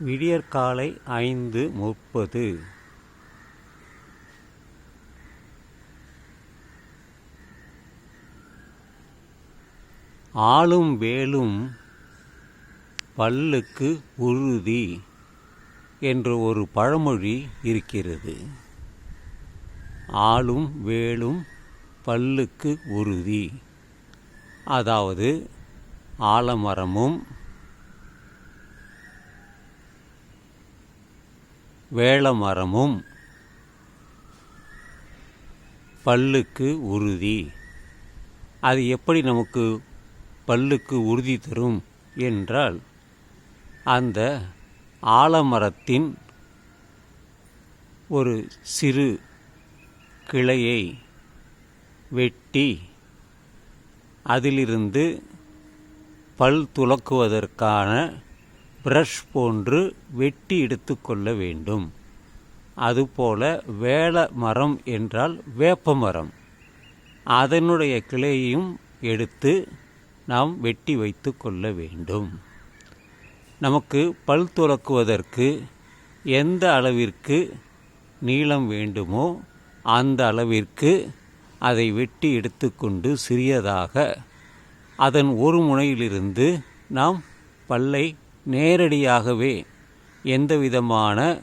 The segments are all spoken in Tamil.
விடியற்காலை ஐந்து முப்பது. ஆளும் வேலும் பல்லுக்கு உறுதி என்ற ஒரு பழமொழி இருக்கிறது. ஆளும் வேலும் பல்லுக்கு உறுதி. அதாவது ஆலமரமும் வேளமரமும் பல்லுக்கு உறுதி. அது எப்படி நமக்கு பல்லுக்கு உறுதி தரும் என்றால் அந்த ஆலமரத்தின் ஒரு சிறு கிளையை வெட்டி அதிலிருந்து பல் துலக்குவதற்கான பிரஷ் போன்று வெட்டி எடுத்துக்கொள்ள வேண்டும். அதுபோல வேல மரம் என்றால் வேப்ப மரம். அதனுடைய கிளையையும் எடுத்து நாம் வெட்டி வைத்து கொள்ள வேண்டும். நமக்கு பல் துலக்குவதற்கு எந்த அளவிற்கு நீளம் வேண்டுமோ அந்த அளவிற்கு அதை வெட்டி எடுத்துக்கொண்டு சிறியதாக அதன் ஒரு முனையிலிருந்து நாம் பல்லை நேரடியாகவே எந்த விதமான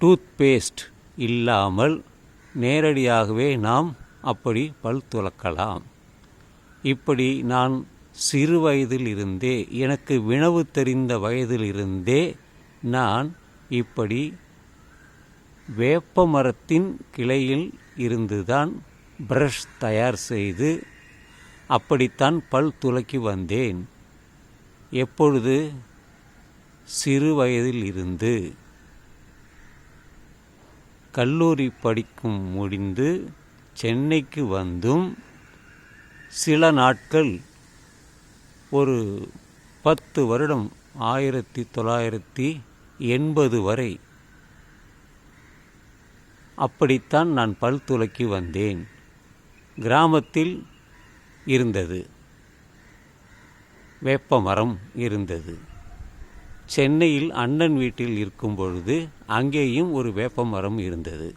டூத் பேஸ்ட் இல்லாமல் நேரடியாகவே நாம் அப்படி பல் துலக்கலாம். இப்படி நான் சிறு வயதிலிருந்தே எனக்கு வினவு தெரிந்த வயதிலிருந்தே நான் இப்படி வேப்ப மரத்தின் கிளையில் இருந்துதான் பிரஷ் தயார் செய்து அப்படித்தான் பல் துலக்கி வந்தேன். எப்பொழுது? சிறு வயதில் இருந்து. கல்லூரி படிக்கும் முடிந்து சென்னைக்கு வந்தும் சில நாட்கள் ஒரு பத்து வருடம் ஆயிரத்தி தொள்ளாயிரத்தி எண்பது வரை. அப்படித்தான் நான் பல் வந்தேன். கிராமத்தில் இருந்தது. வேப்பமரம் இருந்தது. சென்னையில் அண்ணன் வீட்டில் இருக்கும் பொழுது அங்கேயும் ஒரு வேப்பமரம் இருந்தது.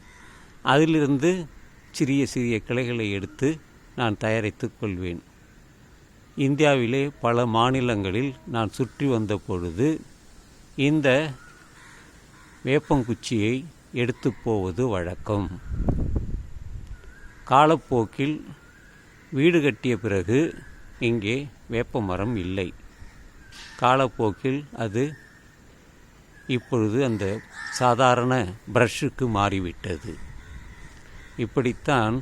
அதிலிருந்து சிறிய சிறிய கிளைகளை எடுத்து நான் தயாரித்து கொள்வேன். இந்தியாவிலே பல மாநிலங்களில் நான் சுற்றி வந்த பொழுது இந்த வேப்பங்குச்சியை எடுத்து போவது வழக்கம். காலப்போக்கில் வீடு கட்டிய பிறகு இங்கே வேப்ப மரம் இல்லை. காலப்போக்கில் அது இப்பொழுது அந்த சாதாரண ப்ரஷ்ஷுக்கு மாறிவிட்டது. இப்படித்தான்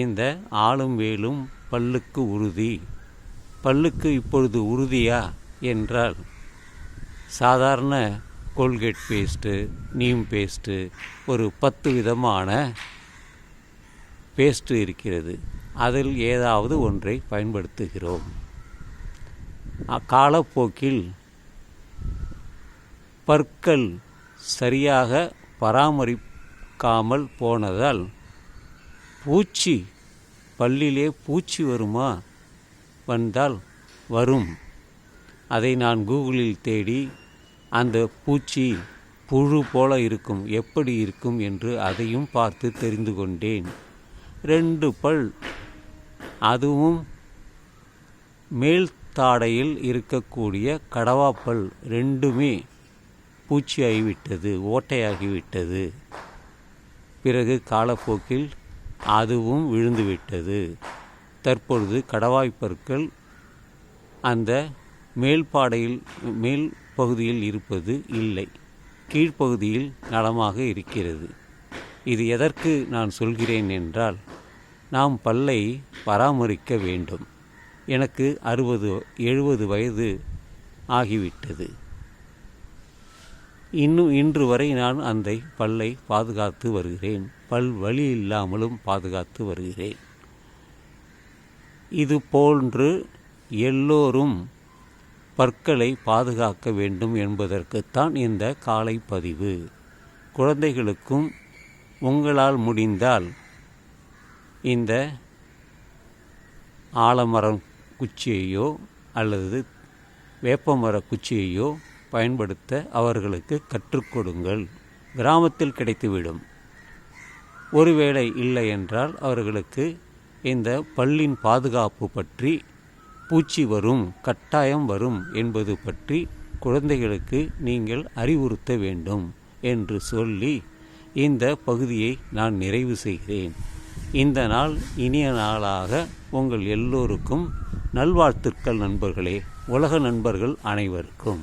இந்த ஆளும் வேலும் பல்லுக்கு உறுதி. பல்லுக்கு இப்பொழுது உறுதியா என்றால் சாதாரண கோல்கேட் பேஸ்ட்டு நீம் பேஸ்ட்டு ஒரு பத்து விதமான பேஸ்ட்டு இருக்கிறது. அதில் ஏதாவது ஒன்றை பயன்படுத்துகிறோம். காலப்போக்கில் பற்கள் சரியாக பராமரிக்காமல் போனதால் பூச்சி பல்லிலே பூச்சி வருமா வந்தால் வரும். அதை நான் கூகுளில் தேடி அந்த பூச்சி புழு போல இருக்கும் எப்படி இருக்கும் என்று அதையும் பார்த்து தெரிந்து கொண்டேன். ரெண்டு பல் அதுவும் மேல்தாடையில் இருக்கக்கூடிய கடவாப்பல் ரெண்டுமே பூச்சியாகிவிட்டது ஓட்டையாகிவிட்டது. பிறகு காலப்போக்கில் அதுவும் விழுந்துவிட்டது. தற்பொழுது கடவாய்ப்பற்கள் அந்த மேல்பாடையில் மேல் பகுதியில் இருப்பது இல்லை. கீழ்ப்பகுதியில் நலமாக இருக்கிறது. இது எதற்கு நான் சொல்கிறேன் என்றால் நாம் பல்லை பராமரிக்க வேண்டும். எனக்கு அறுபது எழுபது வயது ஆகிவிட்டது. இன்னும் இன்று வரை நான் அந்த பல்லை பாதுகாத்து வருகிறேன். பல் வழி இல்லாமலும் பாதுகாத்து வருகிறேன். இது போன்று எல்லோரும் பற்களை பாதுகாக்க வேண்டும் என்பதற்குத்தான் இந்த காலை பதிவு குழந்தைகளுக்கும் உங்களால் முடிந்தால் இந்த ஆலமரம் குச்சியையோ அல்லது வேப்பமர குச்சியையோ பயன்படுத்த அவர்களுக்கு கற்றுக் கொடுங்கள். கிராமத்தில் கிடைத்துவிடும். ஒருவேளை இல்லை என்றால் அவர்களுக்கு இந்த பல்லின் பாதுகாப்பு பற்றி பூச்சி வரும் கட்டாயம் வரும் என்பது பற்றி குழந்தைகளுக்கு நீங்கள் அறிவுறுத்த வேண்டும் என்று சொல்லி இந்த பகுதியை நான் நிறைவு செய்கிறேன். இந்த நாள் இனிய நாளாக உங்கள் எல்லோருக்கும் நல்வாழ்த்துக்கள் நண்பர்களே உலக நண்பர்கள் அனைவருக்கும்.